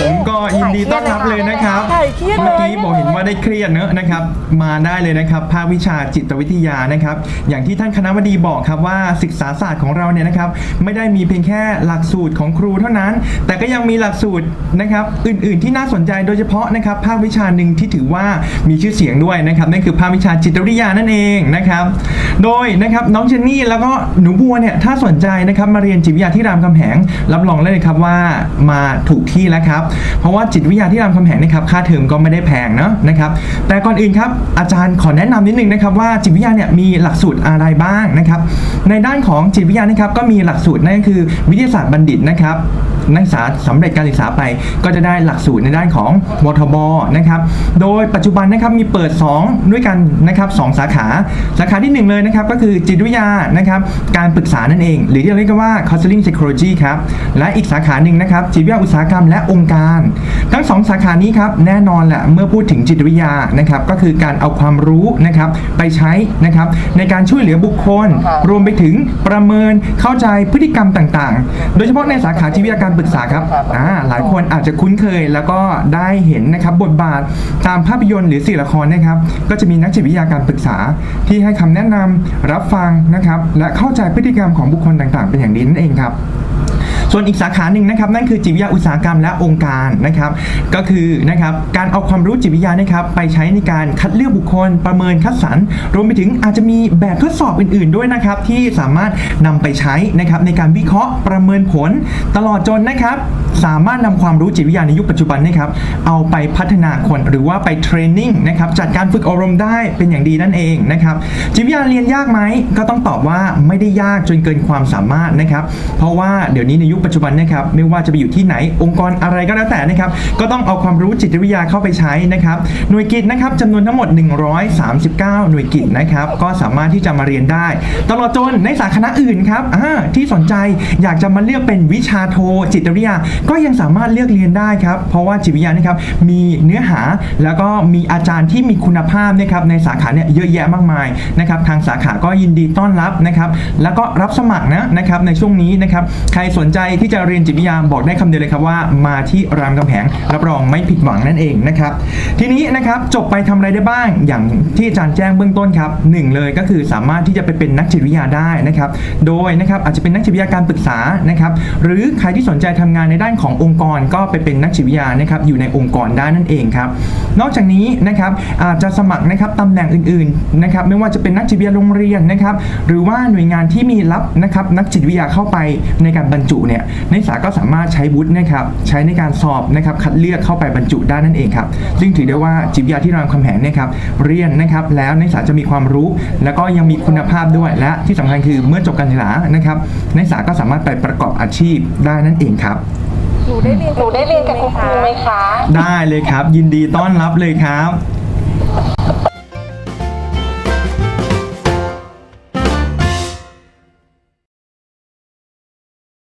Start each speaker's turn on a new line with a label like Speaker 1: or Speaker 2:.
Speaker 1: Yeah. นดีต้อนรับเลยนะครับ
Speaker 2: ถ่ายเครียดเลย
Speaker 1: เมื่อกี้บอกเห็นว่าได้เครียดเนอะนะครับ มาได้เลยนะครับภาควิชาจิตวิทยานะครับ อย่างที่ท่านคณะบดีบอกครับว่าศึกษาศาสตร์ของเราเนี่ยนะครับ ไม่ได้มีเพียงแค่หลักสูตรของครูเท่านั้น แต่ก็ยังมีหลักสูตรนะครับ อื่น ๆ ที่น่าสนใจโดยเฉพาะนะครับ ภาควิชาหนึ่งที่ถือว่ามีชื่อเสียงด้วยนะครับนั่นคือภาควิชาจิตวิทยานั่นเองนะครับ โดยนะครับน้องเจนนี่แล้วก็หนูบัวเนี่ยถ้าสนใจนะครับมาเรียนจิตวิทยาที่รามคำแหงรับรองเลยครับว่ามาถูกที่แล้วครับ เพราะว่าจิตวิทยาที่รามคำแหงนะครับค่าเทอมก็ไม่ได้แพงเนาะนะครับแต่ก่อนอื่นครับอาจารย์ขอแนะนำนิดนึงนะครับว่าจิตวิทยาเนี่ยมีหลักสูตรอะไรบ้างนะครับในด้านของจิตวิทยานะครับก็มีหลักสูตรนั่นก็คือวิทยาศาสตร์บัณฑิตนะครับ นักศึกษาสำเร็จการศึกษาไป ก็จะได้หลักสูตรในด้านของวทบนะครับโดยปัจจุบันนะครับมีเปิด 2 ด้วยกันนะครับสองสาขาสาขาที่ 1 เลยนะครับก็คือจิตวิทยานะครับการปรึกษานั่นเอง หรือที่เราเรียกกันว่า counseling psychology ครับและอีกสาขาหนึ่งนะครับจิตวิทยาอุตสาหกรรมและองค์การ ทั้งสองสาขานี้ครับแน่นอนแหละเมื่อพูดถึงจิตวิทยานะครับก็คือการเอาความรู้นะครับไปใช้นะครับในการช่วยเหลือบุคคล รวมไปถึงประเมินเข้าใจพฤติกรรมต่างๆ โดยเฉพาะในสาขาจิตวิทยาการปรึกษาครับอ่าหลายคนอาจจะคุ้นเคยแล้วก็ได้เห็นนะครับบทบาทตามภาพยนตร์หรือสื่อละครนะครับ ก็จะมีนักจิตวิทยาการปรึกษา ที่ให้คำแนะนำรับฟังนะครับ และเข้าใจพฤติกรรมของบุคคลต่างๆ เป็นอย่างดีนั่นเองครับ ส่วนอีกสาขาหนึ่งนะครับนั่นคือจิตวิทยาอุตสาหกรรมและองค์การนะครับก็คือนะครับการเอาความรู้จิตวิทยานะครับไปใช้ในการคัดเลือกบุคคลประเมินคัดสรรรวมไปถึงอาจจะมีแบบทดสอบอื่น ๆด้วยนะครับที่สามารถนำไปใช้นะครับในการวิเคราะห์ประเมินผลตลอดจนนะครับสามารถนำความรู้จิตวิทยาในยุคปัจจุบันนะครับเอาไปพัฒนาคนหรือว่าไปเทรนนิ่งนะครับจัดการฝึกอบรมได้เป็นอย่างดีนั่นเองนะครับจิตวิทยาเรียนยากไหมก็ต้องตอบว่าไม่ได้ยากจนเกินความสามารถนะครับเพราะว่าเดี๋ยวนี้ในยุคปัจจุบันนะครับไม่ว่าจะไปอยู่ที่ไหนองค์กรอะไรก็แล้วแต่นะครับก็ต้องเอาความรู้จิตวิทยาเข้าไปใช้นะครับหน่วยกิจนะครับจำนวนทั้งหมด 139 หน่วยกิจนะครับก็สามารถที่จะมาเรียนได้ ตลอดจนในสาขาอื่นครับที่สนใจอยากจะมาเลือกเป็นวิชาโทจิตวิทยา ก็ยังสามารถเลือกเรียนได้ครับเพราะว่าจิตวิทยานะครับมีเนื้อหาแล้วก็มีอาจารย์ที่มีคุณภาพนะครับในสาขาเนี่ยเยอะแยะมากมายนะครับทางสาขาก็ยินดีต้อนรับนะครับแล้วก็รับสมัครนะนะครับในช่วงนี้นะครับใครสนใจที่จะเรียนจิตวิทยาบอกได้คำเดียวเลยครับว่ามาที่รามคำแหงรับรองไม่ผิดหวังนั่นเองนะครับทีนี้นะครับจบไปทำอะไรได้บ้างอย่างที่อาจารย์แจ้งเบื้องต้นครับหนึ่งเลยก็คือสามารถที่จะไปเป็นนักจิตวิทยาได้นะครับโดยนะครับอาจจะเป็นนักจิตวิทยาการปรึกษานะครับหรือใครที่สนใจทำงานในด้านขององค์กรก็ไปเป็นนักจิตวิทยานะครับอยู่ในองค์กรได้นั่นเองครับ นอกจากนี้นะครับอาจจะสมัครนะครับตำแหน่งอื่นๆนะครับไม่ว่าจะเป็นนักจิตวิทยาโรงเรียนนะครับหรือว่าหน่วยงานที่มีรับนะครับนักจิตวิทยาเข้าไปในการบรรจุเนี่ยนักศึกษาก็สามารถใช้วุฒินะครับใช้ในการสอบนะครับคัดเลือกเข้าไปบรรจุได้นั่นเองครับซึ่งถือได้ว่าจิตวิทยาที่รามคำแหงเนี่ยครับเรียนนะครับแล้วนักศึกษาจะมีความรู้ แล้วก็ยังมีคุณภาพด้วยและที่สำคัญคือเมื่อจบการศึกษานะครับนักศึกษาก็สามารถไปประกอบอาชีพได้นั่นเองครับ
Speaker 2: นูได้เรียน
Speaker 3: หนูได้เรียนกับคุณครูไหมคะ
Speaker 1: ได้เลยครับ ยินดีต้อนรับเลยครับ